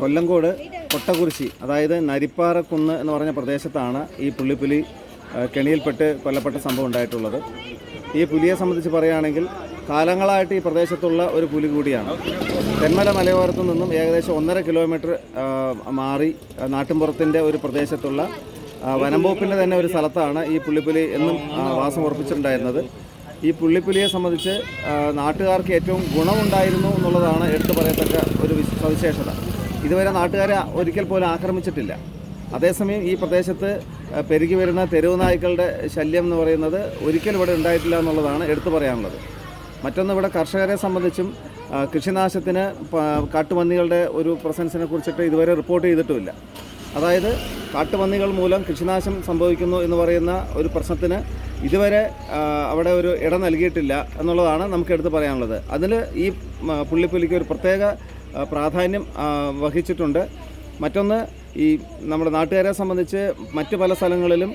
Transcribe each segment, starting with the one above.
കൊല്ലങ്കോട് കൊട്ടകുരിശി അതായത് നരിപ്പാറക്കുന്ന് എന്ന് പറഞ്ഞ പ്രദേശത്താണ് ഈ പുള്ളിപ്പുലി കെണിയിൽപ്പെട്ട് കൊല്ലപ്പെട്ട സംഭവം ഉണ്ടായിട്ടുള്ളത്. ഈ പുലിയെ സംബന്ധിച്ച് പറയുകയാണെങ്കിൽ കാലങ്ങളായിട്ട് ഈ പ്രദേശത്തുള്ള ഒരു പുലി കൂടിയാണ്. തെന്മല മലയോരത്തു നിന്നും ഏകദേശം ഒന്നര കിലോമീറ്റർ മാറി നാട്ടിൻപുറത്തിന്റെ ഒരു പ്രദേശത്തുള്ള വനംവകുപ്പിന്റെ തന്നെ ഒരു സ്ഥലത്താണ് ഈ പുള്ളിപ്പുലി എന്നും വാസം ഉറപ്പിച്ചിട്ടുണ്ടായിരുന്നത്. ഈ പുള്ളിപ്പുലിയെ സംബന്ധിച്ച് നാട്ടുകാർക്ക് ഏറ്റവും ഗുണമുണ്ടായിരുന്നു എന്നുള്ളതാണ് എടുത്തു പറയത്തക്ക ഒരു വിശ- സവിശേഷത. ഇതുവരെ നാട്ടുകാരെ ഒരിക്കൽ പോലും ആക്രമിച്ചിട്ടില്ല. അതേസമയം ഈ പ്രദേശത്ത് പെരുകി വരുന്ന തെരുവ് നായ്ക്കളുടെ ശല്യം എന്ന് പറയുന്നത് ഒരിക്കലും ഇവിടെ ഉണ്ടായിട്ടില്ല എന്നുള്ളതാണ് എടുത്തു പറയാനുള്ളത്. മറ്റൊന്ന് ഇവിടെ കർഷകരെ സംബന്ധിച്ചും കൃഷിനാശത്തിന് കാട്ടുപന്നികളുടെ ഒരു പ്രസൻസിനെ കുറിച്ചിട്ട് ഇതുവരെ റിപ്പോർട്ട് ചെയ്തിട്ടുമില്ല. അതായത് കാട്ടുപന്നികൾ മൂലം കൃഷിനാശം സംഭവിക്കുന്നു എന്ന് പറയുന്ന ഒരു പ്രശ്നത്തിന് ഇതുവരെ അവിടെ ഒരു ഇടം നൽകിയിട്ടില്ല എന്നുള്ളതാണ് നമുക്ക് എടുത്ത് പറയാനുള്ളത്. അതിൽ ഈ പുള്ളിപ്പുലിക്ക് ഒരു പ്രത്യേക പ്രാധാന്യം വഹിച്ചിട്ടുണ്ട്. മറ്റൊന്ന് ഈ നമ്മുടെ നാട്ടുകാരെ സംബന്ധിച്ച് മറ്റ് പല സ്ഥലങ്ങളിലും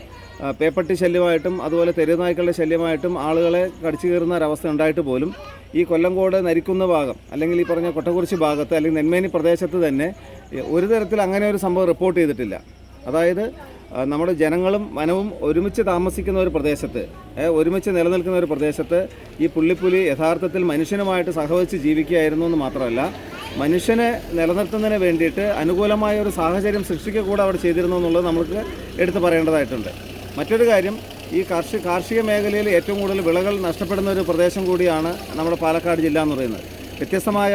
പേപ്പട്ടി ശല്യമായിട്ടും അതുപോലെ തെരുവുനായ്ക്കളുടെ ശല്യമായിട്ടും ആളുകളെ കടിച്ചു കയറുന്ന ഒരവസ്ഥ ഉണ്ടായിട്ട് പോലും ഈ കൊല്ലങ്കോട് നരിക്കുന്ന ഭാഗം അല്ലെങ്കിൽ ഈ പറഞ്ഞ കൊട്ടക്കുറിശി ഭാഗത്ത് അല്ലെങ്കിൽ നെന്മേനി പ്രദേശത്ത് തന്നെ ഒരു തരത്തിൽ അങ്ങനെ ഒരു സംഭവം റിപ്പോർട്ട് ചെയ്തിട്ടില്ല. അതായത് നമ്മുടെ ജനങ്ങളും വനവും ഒരുമിച്ച് താമസിക്കുന്ന ഒരു പ്രദേശത്ത് ഒരുമിച്ച് നിലനിൽക്കുന്ന ഒരു പ്രദേശത്ത് ഈ പുള്ളിപ്പുലി യഥാർത്ഥത്തിൽ മനുഷ്യനുമായിട്ട് സഹവദിച്ച് ജീവിക്കുകയായിരുന്നു എന്ന് മാത്രമല്ല മനുഷ്യനെ നിലനിർത്തുന്നതിന് വേണ്ടിയിട്ട് അനുകൂലമായ ഒരു സാഹചര്യം സൃഷ്ടിക്കുക കൂടെ അവിടെ ചെയ്തിരുന്നു എന്നുള്ളത് നമുക്ക് എടുത്തു പറയേണ്ടതായിട്ടുണ്ട്. മറ്റൊരു കാര്യം ഈ കാർഷിക കാർഷിക മേഖലയിൽ ഏറ്റവും കൂടുതൽ വിളകൾ നഷ്ടപ്പെടുന്ന ഒരു പ്രദേശം കൂടിയാണ് നമ്മുടെ പാലക്കാട് ജില്ല എന്ന് പറയുന്നത്. വ്യത്യസ്തമായ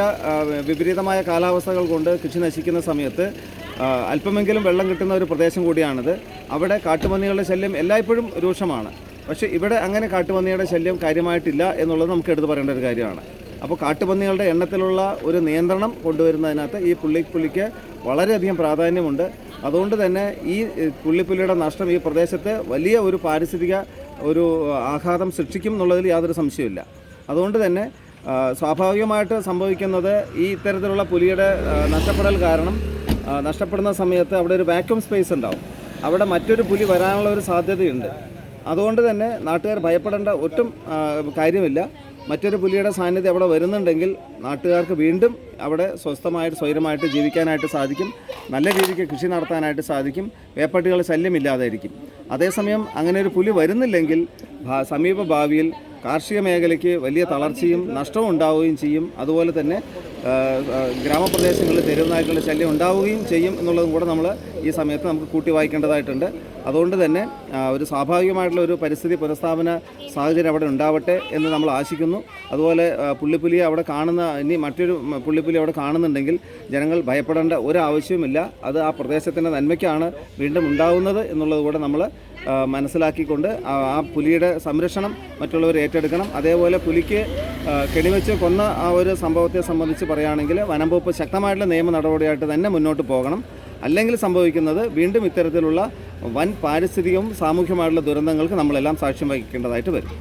വിപരീതമായ കാലാവസ്ഥകൾ കൊണ്ട് കൃഷി നശിക്കുന്ന സമയത്ത് അല്പമെങ്കിലും വെള്ളം കിട്ടുന്ന ഒരു പ്രദേശം കൂടിയാണിത്. അവിടെ കാട്ടുപന്നികളുടെ ശല്യം എല്ലായ്പ്പോഴും രൂക്ഷമാണ്. പക്ഷേ ഇവിടെ അങ്ങനെ കാട്ടുപന്നിയുടെ ശല്യം കാര്യമായിട്ടില്ല എന്നുള്ളത് നമുക്ക് എടുത്തു പറയേണ്ട ഒരു കാര്യമാണ്. അപ്പോൾ കാട്ടുപന്നികളുടെ എണ്ണത്തിലുള്ള ഒരു നിയന്ത്രണം കൊണ്ടുവരുന്നതിനകത്ത് ഈ പുള്ളിപ്പുലിക്ക് വളരെയധികം പ്രാധാന്യമുണ്ട്. അതുകൊണ്ട് തന്നെ ഈ പുള്ളിപ്പുലിയുടെ നഷ്ടം ഈ പ്രദേശത്ത് വലിയ ഒരു പാരിസ്ഥിതിക ഒരു ആഘാതം സൃഷ്ടിക്കും എന്നുള്ളതിൽ യാതൊരു സംശയമില്ല അതുകൊണ്ട് തന്നെ സ്വാഭാവികമായിട്ട് സംഭവിക്കുന്നത് ഈ ഇത്തരത്തിലുള്ള പുലിയുടെ നഷ്ടപ്പെടൽ കാരണം നഷ്ടപ്പെടുന്ന സമയത്ത് അവിടെ ഒരു വാക്യൂം സ്പേസ് ഉണ്ടാവും. അവിടെ മറ്റൊരു പുലി വരാനുള്ള ഒരു സാധ്യതയുണ്ട്. അതുകൊണ്ട് തന്നെ നാട്ടുകാർ ഭയപ്പെടേണ്ട ഒട്ടും കാര്യമില്ല. മറ്റൊരു പുലിയുടെ സാന്നിധ്യം അവിടെ വരുന്നുണ്ടെങ്കിൽ നാട്ടുകാർക്ക് വീണ്ടും അവിടെ സ്വസ്ഥമായിട്ട് സ്വൈരമായിട്ട് ജീവിക്കാനായിട്ട് സാധിക്കും. നല്ല രീതിക്ക് കൃഷി നടത്താനായിട്ട് സാധിക്കും. വേപ്പട്ടികൾ ശല്യമില്ലാതായിരിക്കും. അതേസമയം അങ്ങനെ ഒരു പുലി വരുന്നില്ലെങ്കിൽ സമീപ ഭാവിയിൽ കാർഷിക മേഖലയ്ക്ക് വലിയ തളർച്ചയും നഷ്ടവും ഉണ്ടാവുകയും ചെയ്യും. അതുപോലെ തന്നെ ഗ്രാമപ്രദേശങ്ങളിൽ തെരുവുനായ്ക്കളുടെ ശല്യം ഉണ്ടാവുകയും ചെയ്യും എന്നുള്ളതും കൂടെ നമ്മൾ ഈ സമയത്ത് നമുക്ക് കൂട്ടി വായിക്കേണ്ടതായിട്ടുണ്ട്. അതുകൊണ്ട് തന്നെ ഒരു സ്വാഭാവികമായിട്ടുള്ള ഒരു പരിസ്ഥിതി പുനഃസ്ഥാപന സാഹചര്യം അവിടെ ഉണ്ടാവട്ടെ എന്ന് നമ്മൾ ആശിക്കുന്നു. അതുപോലെ പുള്ളിപ്പുലിയെ അവിടെ കാണുന്ന ഇനി മറ്റൊരു പുള്ളിപ്പുലി അവിടെ കാണുന്നുണ്ടെങ്കിൽ ജനങ്ങൾ ഭയപ്പെടേണ്ട ഒരു ആവശ്യവുമില്ല. അത് ആ പ്രദേശത്തിന്റെ നന്മയ്ക്കാണ് വീണ്ടും ഉണ്ടാവുന്നത് എന്നുള്ളത് കൂടെ നമ്മൾ മനസ്സിലാക്കിക്കൊണ്ട് ആ പുലിയുടെ സംരക്ഷണം മറ്റുള്ളവർ ഏറ്റെടുക്കണം. അതേപോലെ പുലിക്ക് കെടിവെച്ച് കൊന്ന ആ ഒരു സംഭവത്തെ സംബന്ധിച്ച് പറയുകയാണെങ്കിൽ വനം വകുപ്പ് ശക്തമായിട്ടുള്ള നിയമ നടപടിയായിട്ട് തന്നെ മുന്നോട്ട് പോകണം. അല്ലെങ്കിൽ സംഭവിക്കുന്നത് വീണ്ടും ഇത്തരത്തിലുള്ള വൻ പാരിസ്ഥിതികവും സാമൂഹ്യമായിട്ടുള്ള ദുരന്തങ്ങൾക്ക് നമ്മളെല്ലാം സാക്ഷ്യം വഹിക്കേണ്ടതായിട്ട് വരും.